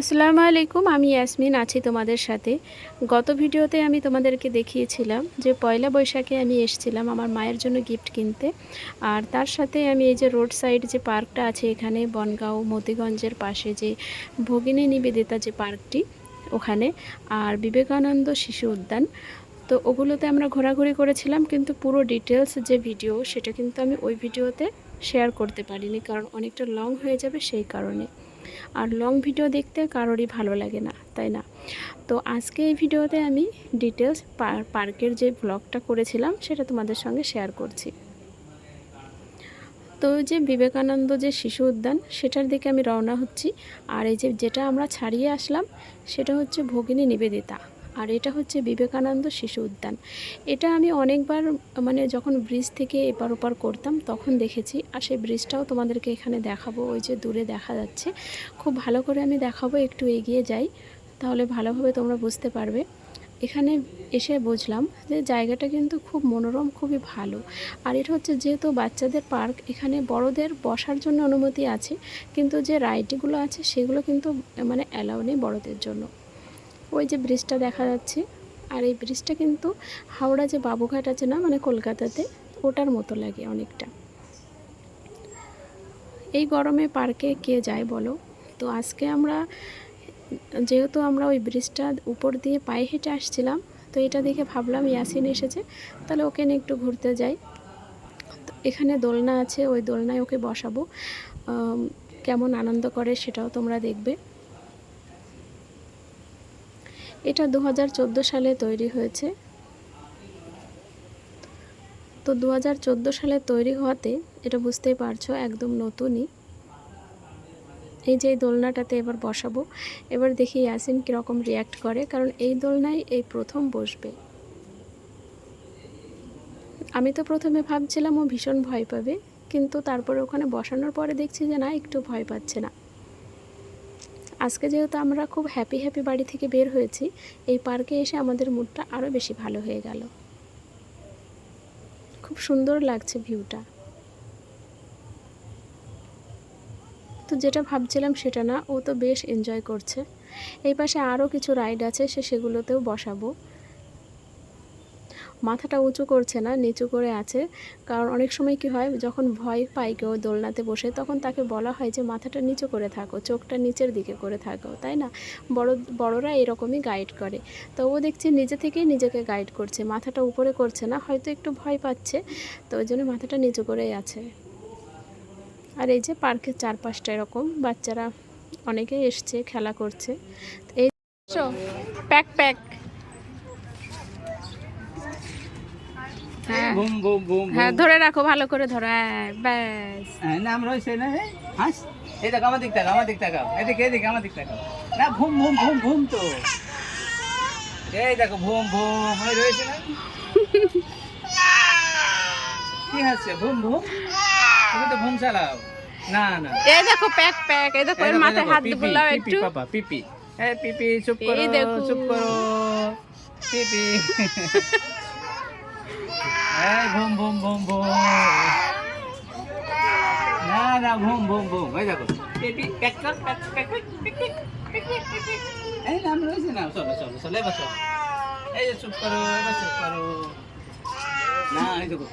আসসালামু আলাইকুম, আমি ইয়াসমিন আছি তোমাদের সাথে। গত ভিডিওতে আমি তোমাদেরকে দেখিয়েছিলাম যে পয়লা বৈশাখে আমি এসেছিলাম আমার মায়ের জন্য গিফট কিনতে। আর তার সাথে আমি এই যে রোড সাইড যে পার্কটা আছে এখানে, বনগাঁও, মতিগঞ্জের পাশে যে ভগিনী নিবেদিতা যে পার্কটি ওখানে, আর বিবেকানন্দ শিশু উদ্যান। তো ওগুলোতে আমরা ঘোরাঘুরি করেছিলাম, কিন্তু পুরো ডিটেলস যে ভিডিও, সেটা কিন্তু আমি ওই ভিডিওতে শেয়ার করতে পারিনি, কারণ অনেকটা লং হয়ে যাবে সেই কারণে। আর লং ভিডিও দেখতে কারোরই ভালো লাগে না, তাই না? তো আজকে এই ভিডিওতে আমি ডিটেলস পার্কের যে ব্লগটা করেছিলাম সেটা তোমাদের সঙ্গে শেয়ার করছি। তো যে বিবেকানন্দ যে শিশু উদ্যান, সেটার দিকে আমি রওনা হচ্ছি। আর এই যে যেটা আমরা ছাড়িয়ে আসলাম, সেটা হচ্ছে ভগিনী নিবেদিতা। আর এটা হচ্ছে বিবেকানন্দ শিশু উদ্যান। এটা আমি অনেকবার মানে যখন ব্রিজ থেকে এপার ওপার করতাম, তখন দেখেছি। আর সেই ব্রিজটাও তোমাদেরকে এখানে দেখাবো, ওই যে দূরে দেখা যাচ্ছে। খুব ভালো করে আমি দেখাবো, একটু এগিয়ে যাই, তাহলে ভালোভাবে তোমরা বুঝতে পারবে। এখানে এসে বুঝলাম যে জায়গাটা কিন্তু খুব মনোরম, খুবই ভালো। আর এটা হচ্ছে যেহেতু বাচ্চাদের পার্ক, এখানে বড়দের বসার জন্য অনুমতি আছে, কিন্তু যে রাইডগুলো আছে, সেগুলো কিন্তু মানে অ্যালাউ নেই বড়দের জন্য। ওই যে ব্রিজটা দেখা যাচ্ছে। আর এই ব্রিজটা কিন্তু হাওড়া যে বাবুঘাট আছে না মানে কলকাতাতে, ওটার মতো লাগে অনেকটা। এই গরমে পার্কে কে যায় বলো? তো আজকে আমরা, যেহেতু আমরা ওই ব্রিজটা উপর দিয়ে পায়ে হেঁটে আসছিলাম, তো এটা দেখে ভাবলাম ইয়াসিন এসেছে, তাহলে ওকে নিয়ে একটু ঘুরতে যাই। তো এখানে দোলনা আছে, ওই দোলনায় ওকে বসাবো। কেমন আনন্দ করে সেটাও তোমরা দেখবে। এটা দু হাজার চোদ্দ সালে তৈরি হয়েছে। তো দু হাজার চোদ্দ সালে তৈরি হওয়াতে, এটা বুঝতেই পারছ, একদম নতুনই। এই যে এই দোলনাটাতে এবার বসাবো। এবার দেখি ইয়াসিন কীরকম রিয়্যাক্ট করে, কারণ এই দোলনায় এই প্রথম বসবে। আমি তো প্রথমে ভাবছিলাম ও ভীষণ ভয় পাবে, কিন্তু তারপরে ওখানে বসানোর পরে দেখছি যে না, একটু ভয় পাচ্ছে না। আজকে যেহেতু আমরা খুব হ্যাপি হ্যাপি বাড়ি থেকে বের হয়েছি, এই পার্কে এসে আমাদের মুডটা আরও বেশি ভালো হয়ে গেল। খুব সুন্দর লাগছে ভিউটা তো যেটা ভাবছিলাম সেটা না, ও তো বেশ এনজয় করছে। এই পাশে আরও কিছু রাইড আছে, সে সেগুলোতেও বসাবো। মাথাটা উঁচু করছে না, নিচু করে আছে। কারণ অনেক সময় কি হয়, যখন ভয় পায় কেউ দোলনাতে বসে, তখন তাকে বলা হয় যে, মাথাটা নিচু করে থাকো, চোখটা নিচের দিকে করে থাকো তাই না? বড়, বড়রা এরকমই গাইড করে। তো ও দেখছি নিজে থেকেই নিজেকে গাইড করছে, মাথাটা উপরে করছে না, হয়তো একটু ভয় পাচ্ছে, তো ওই জন্য মাথাটা নিচু করেই আছে। আর এই যে পার্কের চারপাশটা এরকম, বাচ্চারা অনেকেই এসছে, খেলা করছে। এই pack pack boom boom boom হ্যাঁ ধরে রাখো ভালো করে ধরো হ্যাঁ ব্যাস। হ্যাঁ নাম রয়েছে না হাস। এই দেখো আমার দিক তাকাও আমার দিক তাকাও। এদিকে এদিকে আমার দিক তাকাও। না ভুম ভুম ভুম ভুম তো। এই দেখো ভুম ভুম ওই রয়েছে না। কি হাসছে? ভুম ভুম? তুমি তো ভুম চালাও। না না। এই দেখো প্যাক প্যাক। এই দেখো এর মাথায় হাত বুলাও একটু। পাপা পিপি। এই পিপি চুপ করো দেখো। চুপ করো। পিপি। এই ভুম ভুম ভুম ভুম। না না, ভুম ভুম ভুম। এই দেখো। এই নাম রয়েছে না, চলো চলো চলো, এবার চলো। এই যে চুপ করো, এবার চুপ করো। না, এই দেখো।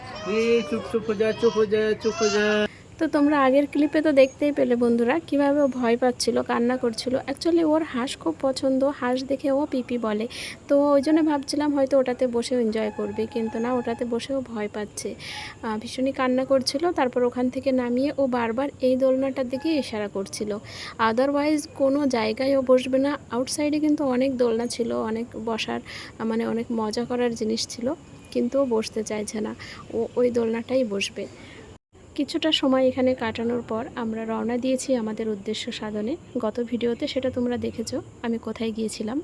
চুপ চুপ যা চুপ যা চুপ যা। তো তোমরা আগের ক্লিপে তো দেখতেই পেলে বন্ধুরা কীভাবে ও ভয় পাচ্ছিল, কান্না করছিল। অ্যাকচুয়ালি ওর হাঁস খুব পছন্দ, হাঁস দেখে ও পিপি বলে। তো ওই জন্য ভাবছিলাম হয়তো ওটাতে বসেও এনজয় করবে, কিন্তু না, ওটাতে বসেও ভয় পাচ্ছে। ভীষণই কান্না করছিল, তারপর ওখান থেকে নামিয়ে ও বারবার এই দোলনাটার দিকে ইশারা করছিল। আদারওয়াইজ কোনো জায়গায় ও বসবে না আউটসাইডে কিন্তু অনেক দোলনা ছিল, অনেক বসার মানে অনেক মজা করার জিনিস ছিল, কিন্তু ও বসতে চাইছে না। ও ওই দোলনাটাই বসবে। কিছুটা সময় এখানে কাটানোর পর আমরা রওনা দিয়েছি আমাদের উদ্দেশ্য সাধনে। গত ভিডিওতে সেটা তোমরা দেখেছ, আমি কোথায় গিয়েছিলাম।